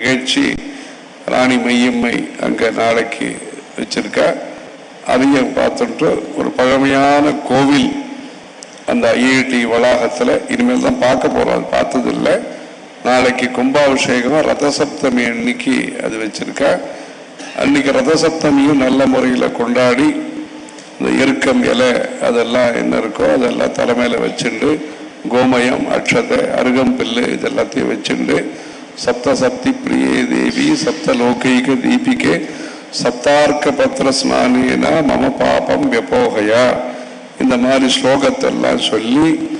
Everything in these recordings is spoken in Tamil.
நிகழ்ச்சி ராணி மையம்மை அங்கே நாளைக்கு வச்சிருக்கா. அதையும் பார்த்துட்டு ஒரு பழமையான கோவில் அந்த ஐஐடி வளாகத்தில் இனிமேல் தான் பார்க்க போகிறோம் அது பார்த்தது இல்லை நாளைக்கு கும்பாபிஷேகம் ரதசப்தமி அன்னைக்கு அது வச்சிருக்கா. அன்னைக்கு ரதசப்தமியும் நல்ல முறையில் கொண்டாடி இந்த எருக்கம் இலை அதெல்லாம் என்ன இருக்கோ அதெல்லாம் தலைமையில் வச்சுண்டு கோமயம் அக்ஷதை அருகம்பில்லு இதெல்லாத்தையும் வச்சுண்டு சப்த சப்தி பிரியே தேவி சப்த தீபிகே சப்தார்க்க பத்திர ஸ்நானேன மம பாபம் வெப்போகையா இந்த மாதிரி ஸ்லோகத்தெல்லாம் சொல்லி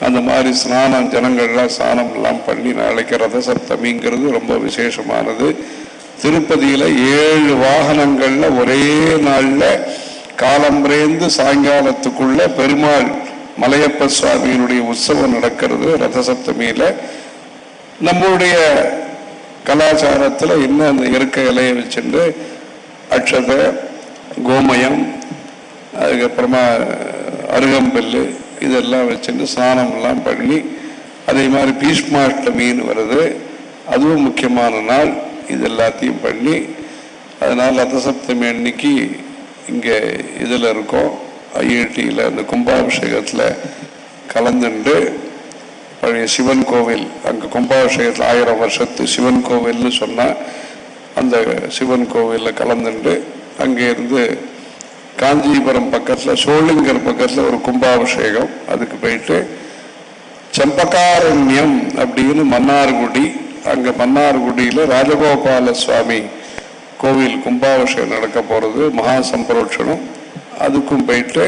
அந்த மாதிரி ஸ்நானம் ஜனங்கள்லாம் ஸ்நானம்லாம் பண்ணி நாளைக்கு ரத சப்தமிங்கிறது ரொம்ப விசேஷமானது. திருப்பதியில் ஏழு வாகனங்களில் ஒரே நாளில் காலம்பரேந்து சாயங்காலத்துக்குள்ள பெருமாள் மலையப்ப சுவாமியினுடைய உற்சவம் நடக்கிறது ரத சப்தமியில் நம்மளுடைய கலாச்சாரத்தில் இன்னும் அந்த இருக்க இலையை வச்சுட்டு அக்ஷதை கோமயம் அதுக்கப்புறமா அருகம்பல்லு இதெல்லாம் வச்சுட்டு ஸ்நானம் பண்ணி அதே மாதிரி பீஷ்மாஷ்டமின்னு வருது. அதுவும் முக்கியமான நாள். இது எல்லாத்தையும் பண்ணி அதனால் ரதசப்தமி அன்னைக்கு இங்கே இதில் இருக்கோம். ஐஐடியில் அந்த கும்பாபிஷேகத்தில் கலந்துண்டு பழைய சிவன் கோவில் அங்கே கும்பாபிஷேகத்தில் ஆயிரம் வருஷத்து சிவன் கோவில்னு சொன்னால் அந்த சிவன் கோவிலில் கலந்துண்டு அங்கேருந்து காஞ்சிபுரம் பக்கத்தில் சோழிங்கர் பக்கத்தில் ஒரு கும்பாபிஷேகம். அதுக்கு போயிட்டு செம்பகாரண்யம் அப்படின்னு மன்னார்குடி அங்கே மன்னார்குடியில் ராஜகோபால சுவாமி கோவில் கும்பாபிஷேகம் நடக்க போகிறது மகா சம்பரோட்சணம். அதுக்கும் போயிட்டு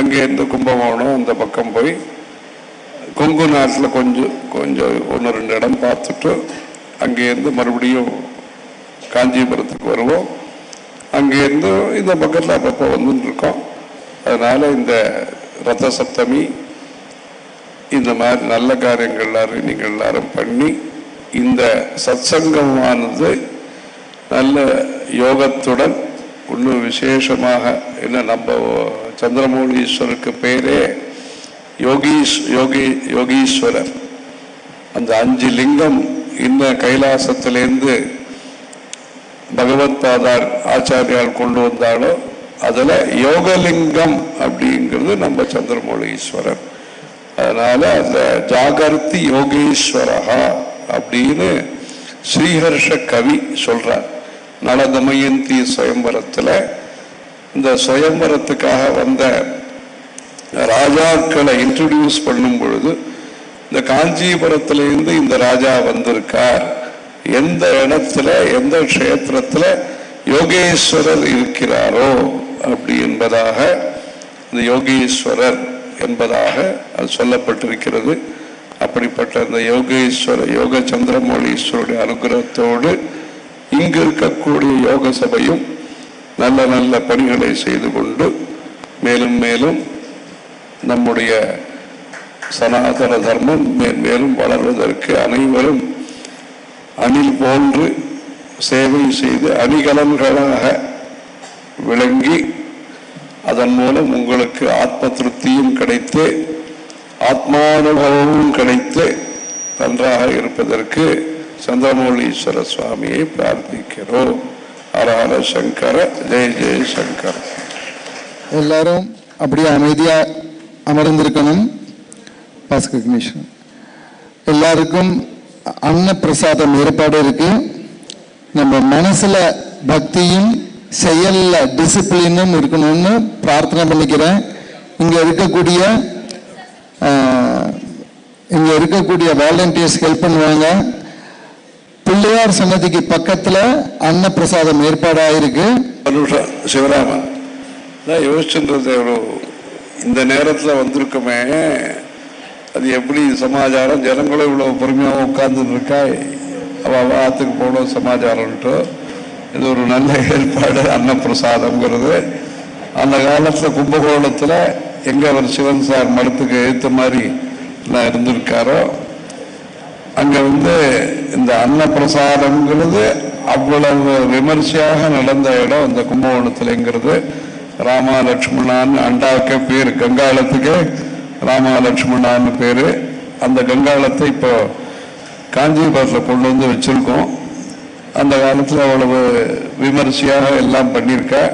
அங்கேருந்து கும்பகோணம் அந்த பக்கம் போய் கொங்கு நாட்டில் கொஞ்சம் கொஞ்சம் ஒன்று ரெண்டு இடம் பார்த்துட்டு அங்கேருந்து மறுபடியும் காஞ்சிபுரத்துக்கு வருவோம். அங்கேருந்து இந்த பக்கத்தில் அப்பப்போ வந்துட்டுருக்கோம். அதனால் இந்த ரத சப்தமி இந்த மாதிரி நல்ல காரியங்கள் எல்லாரும் நீங்கள் எல்லாரும் பண்ணி இந்த சத்சங்கமானது நல்ல யோகத்துடன் இன்னும் விசேஷமாக என்ன நம்ம சந்திரமௌலீஸ்வருக்கு பேரே யோகீஸ் யோகி யோகீஸ்வரர். அந்த அஞ்சு லிங்கம் இன்ன கைலாசத்திலேருந்து பகவத் பாதார் ஆச்சாரியால் கொண்டு வந்தாலோ அதில் யோகலிங்கம் அப்படிங்கிறது நம்ம சந்திரமௌலீஸ்வரர். அதனால அந்த ஜாகர்த்தி யோகேஸ்வரஹா அப்படின்னு ஸ்ரீஹர்ஷ கவி சொல்றார். நலதமயந்தி சுயம்பரத்தில் இந்த சுயம்பரத்துக்காக வந்த ராஜாக்களை இன்ட்ரடியூஸ் பண்ணும் பொழுது இந்த காஞ்சிபுரத்திலிருந்து இந்த ராஜா வந்திருக்கார். எந்த இடத்துல எந்த க்ஷேத்திரத்தில் யோகேஸ்வரர் இருக்கிறாரோ அப்படி என்பதாக இந்த யோகேஸ்வரர் என்பதாக அது சொல்லப்பட்டிருக்கிறது. அப்படிப்பட்ட அந்த யோகேஸ்வர யோக சந்திரமௌலீஸ்வருடைய அனுகிரகத்தோடு இங்கு இருக்கக்கூடிய யோக சபையும் நல்ல நல்ல பணிகளை செய்து கொண்டு மேலும் மேலும் நம்முடைய சனாதன தர்மம் மேன்மேலும் வளர்வதற்கு அனைவரும் அணில் போன்று சேவை செய்து அணிகலன்களாக விளங்கி அதன் மூலம் உங்களுக்கு ஆத்ம திருப்தியும் கிடைத்து ஆத்மானுபவமும் கிடைத்து நன்றாக இருப்பதற்கு சந்திரமௌலீஸ்வர சுவாமியை பிரார்த்திக்கிறோம். அரஹர சங்கர ஜெய ஜெய சங்கர். எல்லாரும் அப்படியே அமைதியாக அமர்ந்திருக்கணும். பாஸ்கக்னிஷன் எல்லாருக்கும் அன்ன பிரசாதம் ஏற்பாடு இருக்கு. நம்ம மனசுல பக்தியும் செயல்ல டிசிப்ளினும் இருக்கணும்னு பிரார்த்தனை பண்ணிக்கிறேன். இங்க இருக்கக்கூடிய இங்க இருக்கக்கூடிய வாலண்டியர்ஸ் ஹெல்ப் பண்ணுவாங்க. பிள்ளையார் சன்னதிக்கு பக்கத்துல அன்ன பிரசாதம் ஏற்பாடாயிருக்கு சிவராமன். நான் யோசிச்சுன்றது எவ்வளோ இந்த நேரத்தில் வந்திருக்கோமே. அது எப்படி சமாச்சாரம்? ஜனங்களும் இவ்வளோ பொறுமையாக உட்கார்ந்துட்டு இருக்கா அவ ஆற்றுக்கு போகணும் சமாச்சாரம்ட்டு இது ஒரு நல்ல ஏற்பாடு அன்னப்பிரசாதம்ங்கிறது. அந்த காலத்தில் கும்பகோணத்தில் எங்கே அவர் சிவன் சார் மரத்துக்கு ஏற்ற மாதிரி நான் இருந்திருக்காரோ அங்கே வந்து இந்த அன்னப்பிரசாதம்ங்கிறது அவ்வளவு விமர்சையாக நடந்த இடம் இந்த கும்பகோணத்துலங்கிறது. ராமா லட்சுமணான்னு அண்டாவுக்கே பேர் கங்காளத்துக்கு. ராமா லட்சுமணான்னு பேர். அந்த கங்காளத்தை இப்போ காஞ்சிபுரத்தில் கொண்டு வந்து வச்சுருக்கோம். அந்த காலத்தில் அவ்வளவு விமர்சையாக எல்லாம் பண்ணியிருக்க.